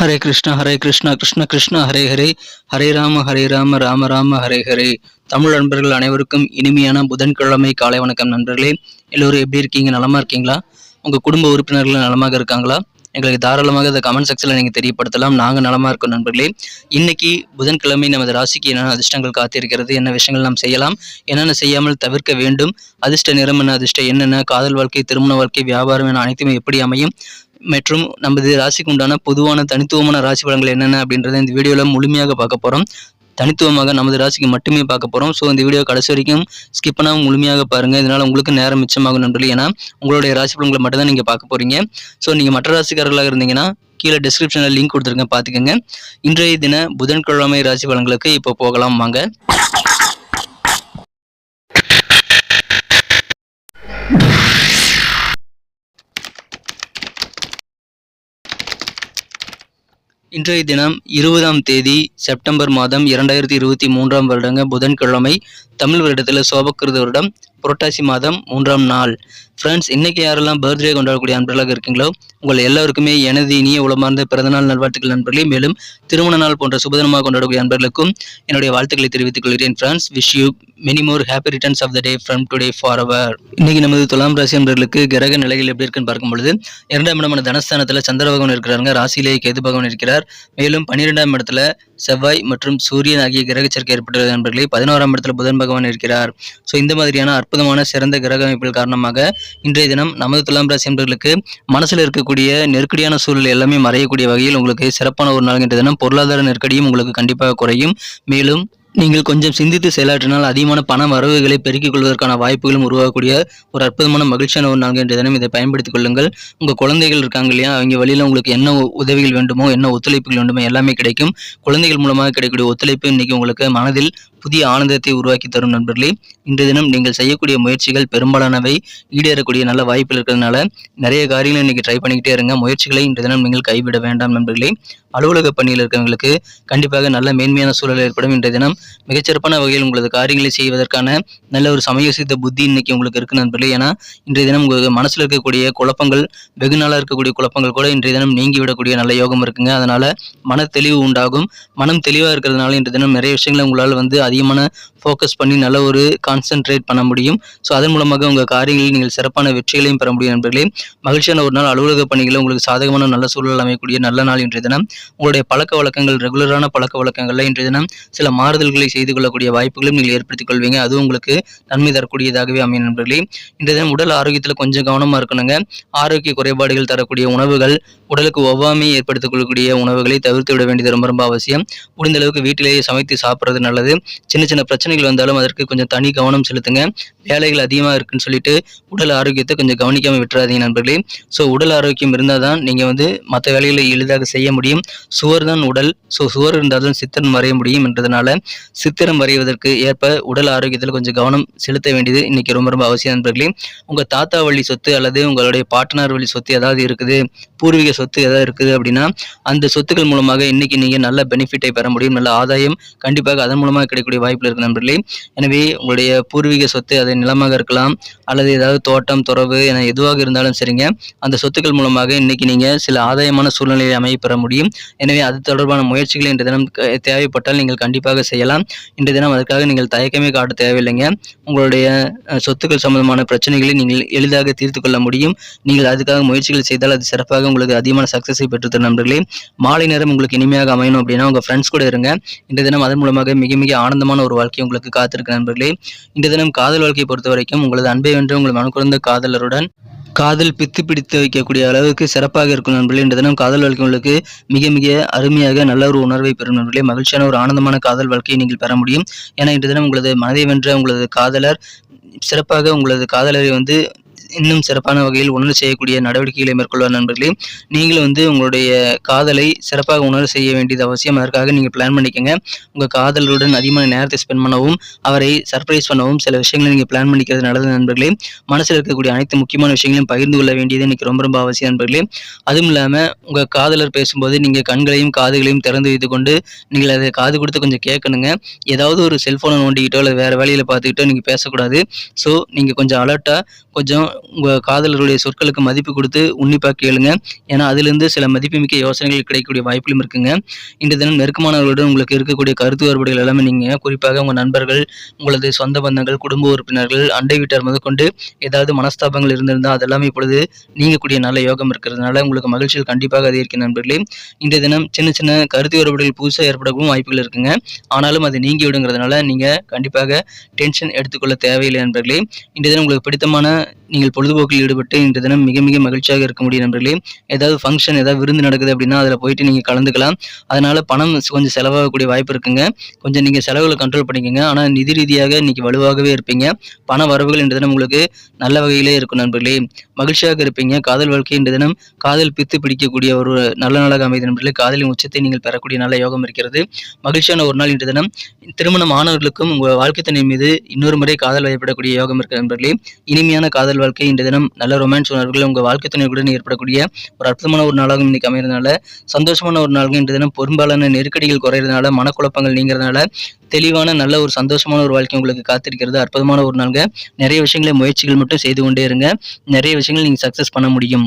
ஹரே கிருஷ்ணா ஹரே கிருஷ்ணா கிருஷ்ண கிருஷ்ணா ஹரே ஹரே. ஹரே ராம ஹரே ராம ராம ராம ஹரே ஹரே. தமிழ் நண்பர்கள் அனைவருக்கும் இனிமையான புதன்கிழமை காலை வணக்கம் நண்பர்களே. எல்லோரும் எப்படி இருக்கீங்க? நலமாக இருக்கீங்களா? உங்கள் குடும்ப உறுப்பினர்கள் நலமாக இருக்காங்களா? எங்களுக்கு தாராளமாக இதை கமெண்ட் செக்ஷனில் நீங்கள் தெரியப்படுத்தலாம். நாங்கள் நலமாக இருக்கோம் நண்பர்களே. இன்னைக்கு புதன்கிழமை நமது ராசிக்கு என்னென்ன அதிர்ஷ்டங்கள் காத்திருக்கிறது? என்ன விஷயங்கள் நாம் செய்யலாம்? என்னென்ன செய்யாமல் தவிர்க்க வேண்டும்? அதிர்ஷ்ட நிறம் என்ன அதிர்ஷ்டம் என்னென்ன காதல் வாழ்க்கை திருமண வாழ்க்கை வியாபாரம் என அனைத்துமே எப்படி அமையும்? மற்றும் நமது ராசிக்கு உண்டான பொதுவான தனித்துவமான ராசி பலன்கள் என்னென்ன அப்படின்றத இந்த வீடியோவில் முழுமையாக பார்க்க போகிறோம் தனித்துவமாக நமது ராசிக்கு மட்டுமே பார்க்க போகிறோம் ஸோ இந்த வீடியோ கடைசி வரைக்கும் ஸ்கிப் பண்ணாமல் முழுமையாக பாருங்கள் இதனால் உங்களுக்கு நேரம் மிச்சமாகும் நண்பர்களே. ஏன்னா உங்களுடைய ராசி பலன்களை மட்டும் தான் நீங்கள் பார்க்க போகிறீங்க ஸோ நீங்கள் மற்ற ராசிக்காரர்களாக இருந்தீங்கன்னா கீழே டிஸ்கிரிப்ஷனில் லிங்க் கொடுத்துருக்கேன். பார்த்துக்கோங்க. இன்றைய தின புதன்கிழமை ராசி பலன்களுக்கு இப்போ போகலாம். வாங்க. இன்றைய தினம் இருபதாம் தேதி செப்டம்பர் மாதம் இரண்டாயிரத்தி இருபத்தி மூன்றாம் வருடங்க புதன்கிழமை தமிழ் வருடத்தில் சோபக்கிருத வருடம் புரட்டாசி மாதம் மூன்றாம் நாள். ஃப்ரெண்ட்ஸ் இன்னைக்கு யாரெல்லாம் பர்த்டே கொண்டாடக்கூடிய அன்பர்களாக இருக்கீங்களோ உங்கள் எல்லாருக்குமே எனது இனிய உளமார்ந்த பிறந்தநாள் நல்வாழ்த்துக்கள் நண்பர்களே. மேலும் திருமண நாள் போன்ற சுபதினமாக கொண்டாடக்கூடிய அன்பர்களுக்கும் என்னுடைய வாழ்த்துக்களை தெரிவித்துக் கொள்கிறேன் friends wish you many more happy returns of the day from today for அவர் இன்னைக்கு நமது துலாம் ராசி நண்பர்களுக்கு கிரக நிலைகள் எப்படி இருக்குன்னு பார்க்கும் பொழுது இரண்டாம் இடமான தனஸ்தானத்தில் சந்திர பகவான் இருக்கிறாங்க ராசியிலேயே கேது பகவான் இருக்கிறார். மேலும் பன்னிரெண்டாம் இடத்துல செவ்வாய் மற்றும் சூரியன் ஆகிய கிரக சேர்க்கை ஏற்பட்டுள்ள நண்பர்களே பதினோராம் இடத்துல புதன் பகவான் இருக்கிறார். ஸோ இந்த மாதிரியான அற்புதமான சிறந்த கிரக அமைப்புகள் காரணமாக இன்றைய தினம் நமது துலாம் ராசி என்பவர்களுக்கு மனசில் இருக்கக்கூடிய நெருக்கடியான சூழல் எல்லாமே மறையக்கூடிய வகையில் உங்களுக்கு சிறப்பான ஒரு நாள் இன்றைய தினம். பொருளாதார நெருக்கடியும் உங்களுக்கு கண்டிப்பாக குறையும். மேலும் நீங்கள் கொஞ்சம் சிந்தித்து செயலாற்றினால் அதிகமான பண வரவுகளை பெருக்கிக் கொள்வதற்கான வாய்ப்புகளும் உருவாகக்கூடிய ஒரு அற்புதமான மகிழ்ச்சியான ஒரு நாள் என்ற தினம் இதை பயன்படுத்திக் கொள்ளுங்கள். உங்கள் குழந்தைகள் இருக்காங்க இல்லையா? அவங்க வழியில் உங்களுக்கு என்ன உதவிகள் வேண்டுமோ என்ன ஒத்துழைப்புகள் வேண்டுமோ எல்லாமே கிடைக்கும். குழந்தைகள் மூலமாக கிடைக்கக்கூடிய ஒத்துழைப்பு இன்னைக்கு உங்களுக்கு மனதில் புதிய ஆனந்தத்தை உருவாக்கி தரும் நண்பர்களே இன்றைய தினம் நீங்கள் செய்யக்கூடிய முயற்சிகள் பெரும்பாலானவை. ஈடேறக்கூடிய நல்ல வாய்ப்பு இருக்கிறதுனால நிறைய காரியங்களை இன்னைக்கு ட்ரை பண்ணிக்கிட்டே இருங்க. முயற்சிகளை இன்றைய தினம் நீங்கள் கைவிட வேண்டாம் நண்பர்களே. அலுவலக பணியில் இருக்கிறவங்களுக்கு கண்டிப்பாக நல்ல மேன்மையான சூழல் ஏற்படும் இன்றைய தினம். மிகச்சிறப்பான வகையில் உங்களது காரியங்களை செய்வதற்கான நல்ல ஒரு சமயோசித்த புத்தி இன்னைக்கு உங்களுக்கு இருக்கு நண்பர்களே. ஏன்னா இன்றைய தினம் உங்களுக்கு மனசில் இருக்கக்கூடிய குழப்பங்கள் வெகு நாளாக இருக்கக்கூடிய குழப்பங்கள் கூட இன்றைய தினம் நீங்கி விடக்கூடிய நல்ல யோகம் இருக்குங்க. அதனால மன தெளிவு உண்டாகும். மனம் தெளிவாக இருக்கிறதுனால இன்றைய தினம் நிறைய விஷயங்களை உங்களால் வந்து அதிகமான ஃபோக்கஸ் பண்ணி நல்ல ஒரு கான்சென்ட்ரேட் பண்ண முடியும். ஸோ அதன் மூலமாக உங்கள் காரியங்களில் நீங்கள் சிறப்பான வெற்றிகளையும் பெற முடியும் நண்பர்களே. மகிழ்ச்சியான ஒரு நாள் அலுவலக பணிகளில் உங்களுக்கு சாதகமான நல்ல சூழல் அமையக்கூடிய நல்ல நாள் இன்றைய தினம். உங்களுடைய பழக்க வழக்கங்கள் ரெகுலரான பழக்க வழக்கங்களில் இன்றைய தினம் சில மாறுதல்களை செய்து கொள்ளக்கூடிய வாய்ப்புகளும் நீங்கள் ஏற்படுத்திக் கொள்வீங்க. அது உங்களுக்கு நன்மை தரக்கூடியதாகவே அமையும் நண்பர்களே. இன்றைய தினம் உடல் ஆரோக்கியத்தில் கொஞ்சம் கவனமாக இருக்கணுங்க. ஆரோக்கிய குறைபாடுகள் தரக்கூடிய உணவுகள் உடலுக்கு ஒவ்வாமை ஏற்படுத்திக் கொள்ளக்கூடிய உணவுகளை தவிர்த்து விட வேண்டியது ரொம்ப ரொம்ப அவசியம். முடிந்த அளவுக்கு வீட்டிலேயே சமைத்து சாப்பிட்றது நல்லது. சின்ன சின்ன பிரச்சனை பிரச்சனைகள் வந்தாலும் அதற்கு கொஞ்சம் தனி கவனம் செலுத்துங்க. வேலைகள் அதிகமாக இருக்குன்னு சொல்லிட்டு உடல் ஆரோக்கியத்தை கொஞ்சம் கவனிக்காமல் விட்டுறாதீங்க நண்பர்களே. ஸோ உடல் ஆரோக்கியம் இருந்தால் தான் நீங்கள் வந்து மற்ற வேலைகளை எளிதாக செய்ய முடியும். சுவர் தான் உடல். ஸோ சுவர் இருந்தால் தான் சித்திரம் வரைய முடியும் என்றதுனால சித்திரம் வரைவதற்கு ஏற்ப உடல் ஆரோக்கியத்தில் கொஞ்சம் கவனம் செலுத்த வேண்டியது இன்னைக்கு ரொம்ப ரொம்ப அவசியம் நண்பர்களே. உங்கள் தாத்தா வழி சொத்து அல்லது உங்களுடைய பாட்டனார் வழி சொத்து ஏதாவது இருக்குது? பூர்வீக சொத்து ஏதாவது இருக்குது அப்படின்னா அந்த சொத்துக்கள் மூலமாக இன்னைக்கு நீங்கள் நல்ல பெனிஃபிட்டை பெற முடியும். நல்ல ஆதாயம் கண்டிப்பாக அதன் மூலமாக கிடைக்கக்கூடிய வாய்ப்பு இருக்கு நண்பர்கள். எனவே உங்களுடைய பூர்வீக சொத்து அது நிலமாக இருக்கலாம் அல்லது ஏதாவது தோட்டம் துறவு என எதுவாக இருந்தாலும் சரிங்க. அந்த சொத்துக்கள் மூலமாக இன்னைக்கு நீங்கள் சில ஆதாயமான சூழ்நிலையை அமைய பெற முடியும். எனவே அது தொடர்பான முயற்சிகளை இன்று தினம் தேவைப்பட்டால் நீங்கள் கண்டிப்பாக செய்யலாம். இன்று தினம் அதற்காக நீங்கள் தயக்கமே காட்ட தேவையில்லைங்க. உங்களுடைய சொத்துக்கள் சம்பந்தமான பிரச்சனைகளை நீங்கள் எளிதாக தீர்த்து கொள்ள முடியும். நீங்கள் அதுக்காக முயற்சிகள் செய்தால் அது சிறப்பாக உங்களுக்கு அதிகமான சக்ஸஸை பெற்றுத்தரும் நண்பர்களே. மாலை நேரம் உங்களுக்கு இனிமையாக அமையணும் அப்படின்னா உங்கள் ஃப்ரெண்ட்ஸ் கூட இருங்க. இன்றைய தினம் அதன் மூலமாக மிக மிக ஆனந்தமான ஒரு வாழ்க்கை உங்களுக்கு காத்திருக்க நண்பர்களே இந்த தினம் காதல் வாழ்க்கையை பொறுத்த வரைக்கும் உங்களது அன்பை வென்று உங்கள் மனக்குறந்த காதலருடன் காதல் பித்து பிடித்து வைக்கக்கூடிய அளவுக்கு சிறப்பாக இருக்கும் நண்பர்களே. இந்த தினம் காதல் வாழ்க்கை உங்களுக்கு மிக மிக அருமையாக நல்ல ஒரு உணர்வை பெறும் நண்பர்களே. மகிழ்ச்சியான ஒரு ஆனந்தமான காதல் வாழ்க்கையை நீங்கள் பெற முடியும். ஏன்னா இன்று தினம் உங்களது மனதை வென்ற உங்களது காதலர் சிறப்பாக உங்களது காதலரை வந்து இன்னும் சிறப்பான வகையில் உணர செய்யக்கூடிய நடவடிக்கைகளை மேற்கொள்வார் நண்பர்களே. நீங்களும் வந்து உங்களுடைய காதலை சிறப்பாக உணர செய்ய வேண்டியது அவசியம். அதற்காக நீங்கள் பிளான் பண்ணிக்கோங்க. உங்கள் காதலருடன் அதிகமான நேரத்தை ஸ்பெண்ட் பண்ணவும் அவரை சர்ப்ரைஸ் பண்ணவும் சில விஷயங்களை நீங்கள் பிளான் பண்ணிக்கிறது நல்லது நண்பர்களே. மனசில் இருக்கக்கூடிய அனைத்து முக்கியமான விஷயங்களையும் பகிர்ந்து கொள்ள வேண்டியது எனக்கு ரொம்ப ரொம்ப அவசியம் நண்பர்களே. அதுவும் இல்லாமல் உங்கள் காதலர் பேசும்போது நீங்கள் கண்களையும் காதுகளையும் திறந்து வைத்து கொண்டு நீங்கள் அதை காது கொடுத்து கொஞ்சம் கேட்கணுங்க. ஏதாவது ஒரு செல்ஃபோனை நோண்டிக்கிட்டோ இல்லை வேறு வேலையில் பார்த்துக்கிட்டோ நீங்கள் பேசக்கூடாது. ஸோ நீங்கள் கொஞ்சம் அலர்ட்டாக கொஞ்சம் உங்கள் காதலருடைய சொற்களுக்கு மதிப்பு கொடுத்து உன்னிப்பாக கேளுங்க. ஏன்னா அதிலிருந்து சில மதிப்புமிக்க யோசனைகள் கிடைக்கக்கூடிய வாய்ப்புகளும் இருக்குங்க. இன்று தினம் நெருக்கமானவர்களுடன் உங்களுக்கு இருக்கக்கூடிய கருத்து வேறுபாடுகள் எல்லாமே நீங்கள் குறிப்பாக உங்கள் நண்பர்கள் உங்களது சொந்த பந்தங்கள் குடும்ப உறுப்பினர்கள் அண்டை வீட்டார் முதற்கொண்டு ஏதாவது மனஸ்தாபங்கள் இருந்திருந்தால் அதெல்லாமே இப்பொழுது நீங்கக்கூடிய நல்ல யோகம் இருக்கிறதுனால உங்களுக்கு மகிழ்ச்சியில் கண்டிப்பாக அதிகரிக்கும் நண்பர்களே. இன்றைய தினம் சின்ன சின்ன கருத்து வேறுபாடுகள் புதுசாக ஏற்படவும் வாய்ப்புகள் இருக்குங்க. ஆனாலும் அது நீங்கி விடுங்கிறதுனால நீங்கள் கண்டிப்பாக டென்ஷன் எடுத்துக்கொள்ள தேவையில்லை நண்பர்களே. இன்றைய தினம் உங்களுக்கு பிடித்தமான நீங்கள் பொழுதுபோக்கில் ஈடுபட்டு இன்றைய தினம் மிக மிக மகிழ்ச்சியாக இருக்க முடியும் நண்பர்களே. ஏதாவது ஃபங்க்ஷன் ஏதாவது விருந்து நடக்குது அப்படின்னா அதில் போயிட்டு நீங்கள் கலந்துக்கலாம். அதனால பணம் கொஞ்சம் செலவாகக்கூடிய வாய்ப்பு இருக்குங்க. கொஞ்சம் நீங்கள் செலவுகளை கண்ட்ரோல் பண்ணிக்கோங்க. ஆனால் நிதி ரீதியாக இன்னைக்கு வலுவாகவே இருப்பீங்க. பண வரவுகள் இன்று தினம் உங்களுக்கு நல்ல வகையிலே இருக்கும் நண்பர்களே. மகிழ்ச்சியாக இருப்பீங்க. காதல் வாழ்க்கை இன்று தினம் காதல் பித்து பிடிக்கக்கூடிய ஒரு நல்ல நாளாக அமைதி நண்பர்களே. காதலின் உச்சத்தை நீங்கள் பெறக்கூடிய நல்ல யோகம் இருக்கிறது. மகிழ்ச்சியான ஒரு நாள் இன்று தினம். திருமணம் ஆனவர்களுக்கும் உங்கள் வாழ்க்கை துணை மீது இன்னொரு முறை காதல் வயப்படக்கூடிய யோகம் இருக்கிற நண்பர்களே. இனிமையான காதல் வாழ்க்கை இன்றைய தினம் நல்ல ரொமான்ஸ் உணர்வுகள் உங்கள் வாழ்க்கை துணையுடன் ஏற்படக்கூடிய ஒரு அற்புதமான ஒரு நாளாகவும் இன்றைக்கு அமைகிறதுனால சந்தோஷமான ஒரு நாளாக இன்றைய தினம் பெரும்பாலான நெருக்கடிகள் குறையிறதுனால மனக்குழப்பங்கள் நீங்கிறதுனால தெளிவான நல்ல ஒரு சந்தோஷமான ஒரு வாழ்க்கை உங்களுக்கு காத்திருக்கிறது. அற்புதமான ஒரு நாளுங்க. நிறைய விஷயங்களை முயற்சிகள் மட்டும் செய்து கொண்டே இருங்க. நிறைய விஷயங்கள் நீங்கள் சக்ஸஸ் பண்ண முடியும்.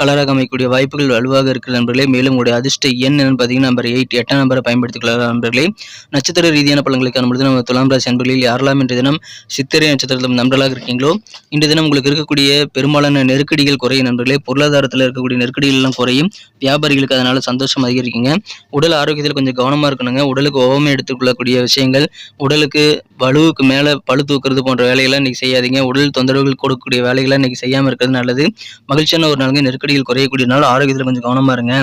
கலராக அமைக்கக்கூடிய வாய்ப்புகள் வலுவாக இருக்கிற நண்பர்களே. மேலும் உங்களுடைய அதிர்ஷ்ட எண் என்னன்னு பார்த்தீங்கன்னா நம்பர் எயிட் எட்டாம் நம்பரை பயன்படுத்திக்கலாம் நண்பர்களே. நட்சத்திர ரீதியான பலன்களை காணும்பொழுது நம்ம துலாம் ராசி நண்பர்களில் யாரெல்லாம் இன்றைய தினம் சித்திரை நட்சத்திரத்தில் நண்பர்களாக இருக்கீங்களோ இன்றைய தினம் உங்களுக்கு இருக்கக்கூடிய பெரும்பாலான நெருக்கடிகள் குறையும் நண்பர்களே. பொருளாதாரத்தில் இருக்கக்கூடிய நெருக்கடிகள் எல்லாம் குறையும். வியாபாரிகளுக்கு அதனால சந்தோஷம் அதிகரிக்குங்க. உடல் ஆரோக்கியத்தில் கொஞ்சம் கவனமாக இருக்கணுங்க. உடலுக்கு ஓவமே எடுத்துக்கொள்ளக்கூடிய விஷயங்கள் உடலுக்கு வலுவுக்கு மேலே பழு தூக்குறது போன்ற வேலைகளை இன்னைக்கு செய்யாதீங்க. உடல் தொந்தரவுகள் கொடுக்கக்கூடிய வேலைகளை இன்னைக்கு செய்யாமல் இருக்கிறது நல்லது. மகிழ்ச்சியான ஒரு நாளுங்க. நெருக்கடிகள் குறையக்கூடியனால நாள் ஆரோக்கியத்தில் கொஞ்சம் கவனமா இருங்க.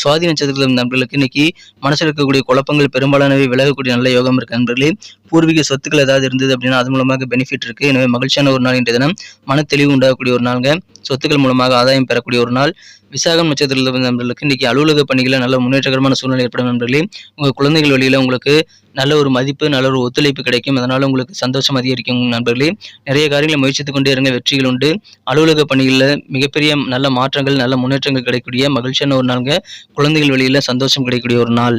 சுவாதி நட்சத்திரத்தில் நண்பர்களுக்கு இன்னைக்கு மனசில் இருக்கக்கூடிய குழப்பங்கள் பெரும்பாலானவை விலகக்கூடிய நல்ல யோகம் இருக்கு. நண்பர்களே பூர்வீக சொத்துக்கள் ஏதாவது இருந்தது அப்படின்னா அது மூலமாக பெனிஃபிட் இருக்கு. எனவே மகிழ்ச்சியான ஒரு நாள் இன்றைய தினம். மன தெளிவு உண்டாகக்கூடிய ஒரு நாளுங்க. சொத்துக்கள் மூலமாக ஆதாயம் பெறக்கூடிய ஒரு நாள். விசாகம் நட்சத்திரத்தில் நண்பர்களுக்கு இன்னைக்கு அலுவலக பணிகளில் நல்ல முன்னேற்றகரமான சூழ்நிலை ஏற்படும் நண்பர்களே. உங்கள் குழந்தைகள் வழியில் உங்களுக்கு நல்ல ஒரு மதிப்பு நல்ல ஒரு ஒத்துழைப்பு கிடைக்கும். அதனால் உங்களுக்கு சந்தோஷம் அதிகரிக்கும் நண்பர்களே. நிறைய காரியங்களை முயற்சித்து கொண்டே இருங்க. வெற்றிகள் உண்டு. அலுவலக பணிகளில் மிகப்பெரிய நல்ல மாற்றங்கள் நல்ல முன்னேற்றங்கள் கிடைக்கக்கூடிய மகிழ்ச்சியான ஒரு நாளுங்க. குழந்தைகள் வழியில் சந்தோஷம் கிடைக்கக்கூடிய ஒரு நாள்.